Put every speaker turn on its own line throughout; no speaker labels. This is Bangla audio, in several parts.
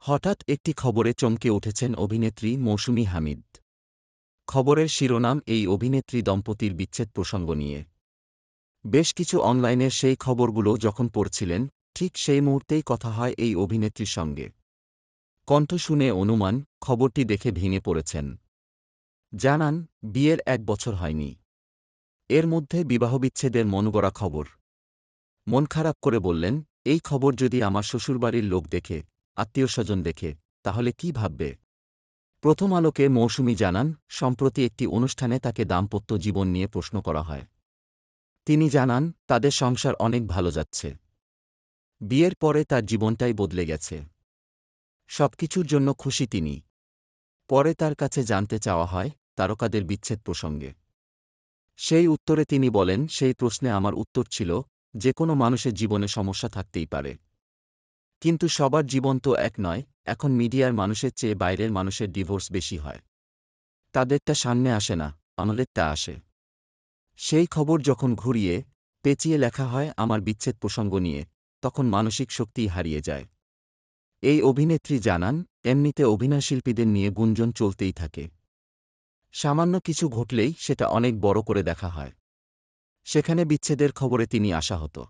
হঠাৎ একটি খবরে চমকে উঠেছেন অভিনেত্রী মৌসুমী হামিদ। খবরের শিরোনাম, এই অভিনেত্রী দম্পতির বিচ্ছেদ প্রসঙ্গ নিয়ে। বেশ কিছু অনলাইনের সেই খবরগুলো যখন পড়ছিলেন, ঠিক সেই মুহূর্তেই কথা হয় এই অভিনেত্রীর সঙ্গে। কণ্ঠ শুনে অনুমান, খবরটি দেখে ভেঙে পড়েছেন। জানান, বিয়ের এক বছর হয়নি। এর মধ্যে বিবাহবিচ্ছেদের মনগড়া খবর। মন খারাপ করে বললেন, এই খবর যদি আমার শ্বশুরবাড়ির লোক দেখে আত্মীয়স্বজন দেখে, তাহলে কি ভাববে? প্রথম আলোকে মৌসুমি জানান, সম্প্রতি একটি অনুষ্ঠানে তাকে দাম্পত্য জীবন নিয়ে প্রশ্ন করা হয়। তিনি জানান, তাদের সংসার অনেক ভালো যাচ্ছে। বিয়ের পরে তার জীবনটাই বদলে গেছে। সবকিছুর জন্য খুশি তিনি। পরে তার কাছে জানতে চাওয়া হয়, তারকাদের বিচ্ছেদ প্রসঙ্গে। সেই উত্তরে তিনি বলেন, সেই প্রশ্নে আমার উত্তর ছিল, যে কোনো মানুষের জীবনে সমস্যা থাকতেই পারে। কিন্তু সবার জীবন তো এক নয়, এখন মিডিয়ার মানুষের চেয়ে বাইরের মানুষের ডিভোর্স বেশি হয়। তাদেরটা সামনে আসে না, আমাদেরটা আসে। সেই খবর যখন ঘুরিয়ে, পেঁচিয়ে লেখা হয় আমার বিচ্ছেদ প্রসঙ্গ নিয়ে, তখন মানসিক শক্তি হারিয়ে যায়। এই অভিনেত্রী জানান, এমনিতে অভিনয়শিল্পীদের নিয়ে গুঞ্জন চলতেই থাকে। সামান্য কিছু ঘটলেই সেটা অনেক বড় করে দেখা হয়। সেখানে বিচ্ছেদের খবরে তিনি আশাহত।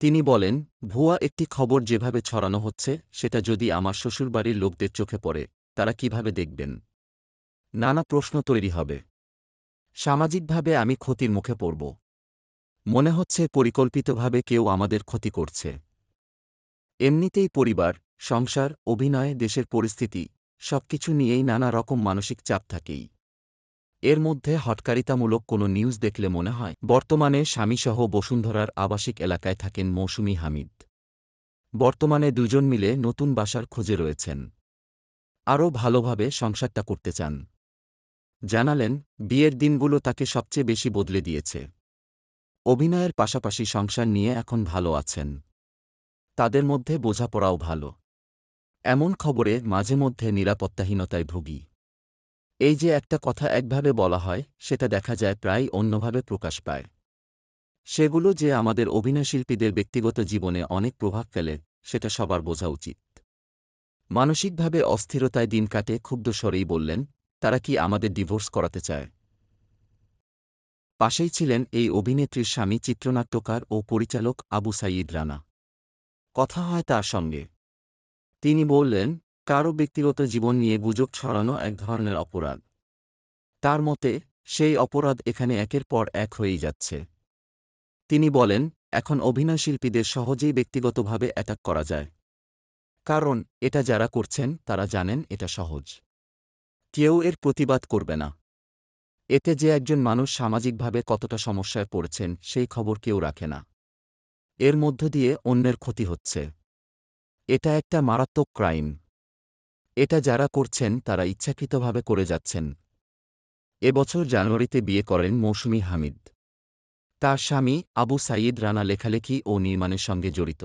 তিনি বলেন, ভুয়া একটি খবর যেভাবে ছড়ানো হচ্ছে, সেটা যদি আমার শ্বশুরবাড়ির লোকদের চোখে পড়ে, তারা কীভাবে দেখবেন? নানা প্রশ্ন তৈরি হবে। সামাজিকভাবে আমি ক্ষতির মুখে পড়ব। মনে হচ্ছে পরিকল্পিতভাবে কেউ আমাদের ক্ষতি করছে। এমনিতেই পরিবার, সংসার, অভিনয়, দেশের পরিস্থিতি, সবকিছু নিয়েই নানা রকম মানসিক চাপ থাকেই। এর মধ্যে হটকারিতামূলক কোনো নিউজ দেখলে মনে হয়, বর্তমানে স্বামীসহ বসুন্ধরার আবাসিক এলাকায় থাকেন মৌসুমি হামিদ। বর্তমানে দুজন মিলে নতুন বাসার খোঁজে রয়েছেন। আরও ভালোভাবে সংসারটা করতে চান। জানালেন, বিয়ের দিনগুলো তাকে সবচেয়ে বেশি বদলে দিয়েছে। অভিনয়ের পাশাপাশি সংসার নিয়ে এখন ভালো আছেন। তাদের মধ্যে বোঝাপড়াও ভালো। এমন খবরে মাঝে মধ্যে নিরাপত্তাহীনতায় ভুগি। এই যে একটা কথা একভাবে বলা হয়, সেটা দেখা যায় প্রায় অন্যভাবে প্রকাশ পায়। সেগুলো যে আমাদের অভিনয়শিল্পীদের ব্যক্তিগত জীবনে অনেক প্রভাব ফেলে, সেটা সবার বোঝা উচিত। মানসিকভাবে অস্থিরতায় দিন কাটে ক্ষুব্ধ স্বরেই বললেন, তারা কি আমাদের ডিভোর্স করাতে চায়? পাশেই ছিলেন এই অভিনেত্রীর স্বামী চিত্রনাট্যকার ও পরিচালক আবু সাইদ রানা। কথা হয় তার সঙ্গে। তিনি বললেন কারও ব্যক্তিগত জীবন নিয়ে গুজব ছড়ানো এক ধরনের অপরাধ। তার মতে, সেই অপরাধ এখানে একের পর এক হয়েই যাচ্ছে। তিনি বলেন, এখন অভিনয়শিল্পীদের সহজেই ব্যক্তিগতভাবে অ্যাটাক করা যায়। কারণ, এটা যারা করছেন, তারা জানেন এটা সহজ। কেউ এর প্রতিবাদ করবে না। এতে যে একজন মানুষ সামাজিকভাবে কতটা সমস্যায় পড়েছেন, সেই খবর কেউ রাখে না। এর মধ্য দিয়ে অন্যের ক্ষতি হচ্ছে। এটা একটা মারাত্মক ক্রাইম এটা যারা করছেন, তারা ইচ্ছাকৃতভাবে করে যাচ্ছেন। এবছর জানুয়ারিতে বিয়ে করেন মৌসুমী হামিদ। তার স্বামী আবু সাঈদ রানা লেখালেখি ও নির্মাণের সঙ্গে জড়িত।